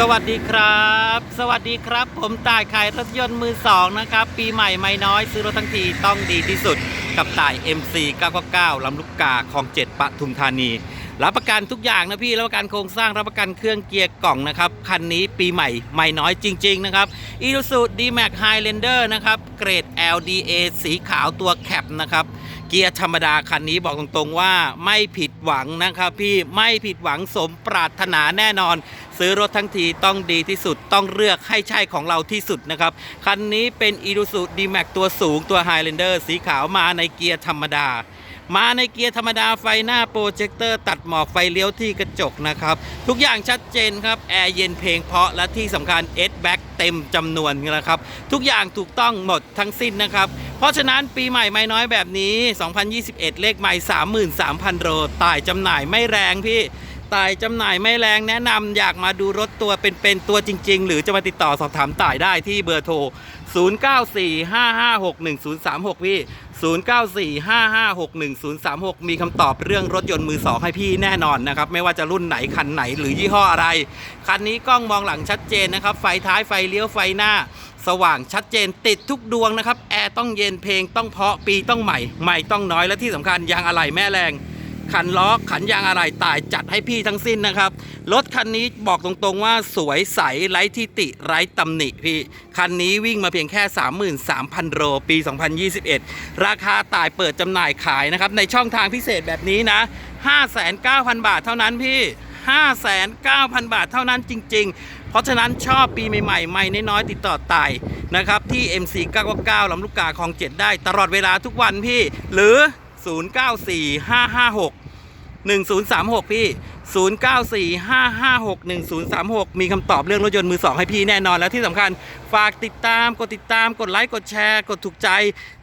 สวัสดีครับ สวัสดีครับ ผมต่ายขายรถยนต์มือสองนะครับ ปีใหม่ไม่น้อยซื้อรถทั้งทีต้องดีที่สุด กับต่าย MC 999ลำลูกกาคลองเจ็ดปทุมธานี รับประกันทุกอย่างนะพี่ รับประกันโครงสร้างรับประกันเครื่องเกียร์กล่องนะครับ คันนี้ปีใหม่ไม่น้อยจริง ๆ นะครับ i s u z u D-Max Highlander นะครับ เกรด LDA สีขาวตัวแคปนะครับ เกียร์ธรรมดาคันนี้บอกตรงๆว่าไม่ผิดหวังนะครับพี่ไม่ผิดหวังสมปรารถนาแน่นอน ซื้อรถทั้งทีต้องดีที่สุดต้องเลือกให้ใช่ของเราที่สุดนะครับ คันนี้เป็น i s u z u D-Max ตัวสูงตัว Highlander สีขาวมาในเกียร์ธรรมดามาในเกียร์ธรรมดาไฟหน้าโปรเจคเตอร์ตัดหมอกไฟเลี้ยวที่กระจกนะครับ ทุกอย่างชัดเจนครับ แอร์เย็นเพลงเพาะและที่สำคัญ S Back เต็มจำนวนนะครับ ทุกอย่างถูกต้องหมดทั้งสิ้นนะครับ เพราะฉะนั้นปีใหม่ไม่น้อยแบบนี้ 2021 เลขใหม่ 33,000 โลต่ายจำหน่ายไม่แรงพี่ต่ายจำหน่ายไม่แรงแนะนำอยากมาดูรถตัวเป็นๆตัวจริง ๆ หรือจะมาติดต่อสอบถามต่ายได้ที่เบอร์โทร 0945561036 พี่ 0945561036 มีคำตอบเรื่องรถยนต์มือสองให้พี่แน่นอนนะครับ ไม่ว่าจะรุ่นไหน คันไหนหรือยี่ห้ออะไร คันนี้กล้องมองหลังชัดเจนนะครับ ไฟท้ายไฟเลี้ยวไฟหน้า สว่างชัดเจนติดทุกดวงนะครับ แอร์ต้องเย็นเพลงต้องเพาะปีต้องใหม่ ใหม่ต้องน้อยและที่สำคัญยางอะไหล่แม่แรง ขันล้อขันยางอะไรตายจัดให้พี่ทั้งสิ้นนะครับ รถคันนี้บอกตรงๆว่าสวยใสไร้ที่ติไร้ตำหนิพี่ คันนี้วิ่งมาเพียงแค่ 33,000 โลปี 2021 ราคาตายเปิดจำหน่ายขายนะครับ ในช่องทางพิเศษแบบนี้นะ 5,900 บาทเท่านั้นพี่ 5,900 บาทเท่านั้นจริง ๆ เพราะฉะนั้นชอบปีใหม่ๆไม่น้อยๆติดต่อตายนะครับ ที่ MC 999ลำลูกกาคลองเจ็ดได้ตลอดเวลาทุกวันพี่ หรือ 094556 1036 พี่ 0945561036 มีคำตอบเรื่องรถยนต์มือสองให้พี่แน่นอนแล้วที่สำคัญ ฝากติดตามกดติดตามกดไลค์กดแชร์ กดถูกใจ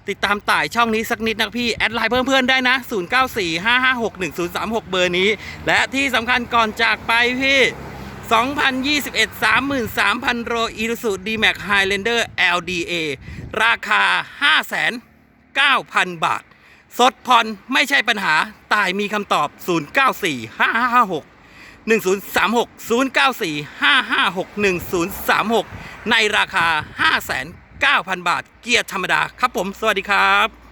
ติดตามต่ายช่องนี้สักนิดนะพี่ แอดไลน์เพื่อนๆได้นะ 0945561036 เบอร์นี้ และที่สำคัญก่อนจากไปพี่ 2021 33,000โลอีรูสูดีแม็กไฮแลนเดอร์ LDA ราคา5,900 บาท สดผ่อนไม่ใช่ปัญหาตายมีคำตอบ 094556 1036 094556 1036 ในราคา 5,900บาท เกียร์ธรรมดาครับผม สวัสดีครับ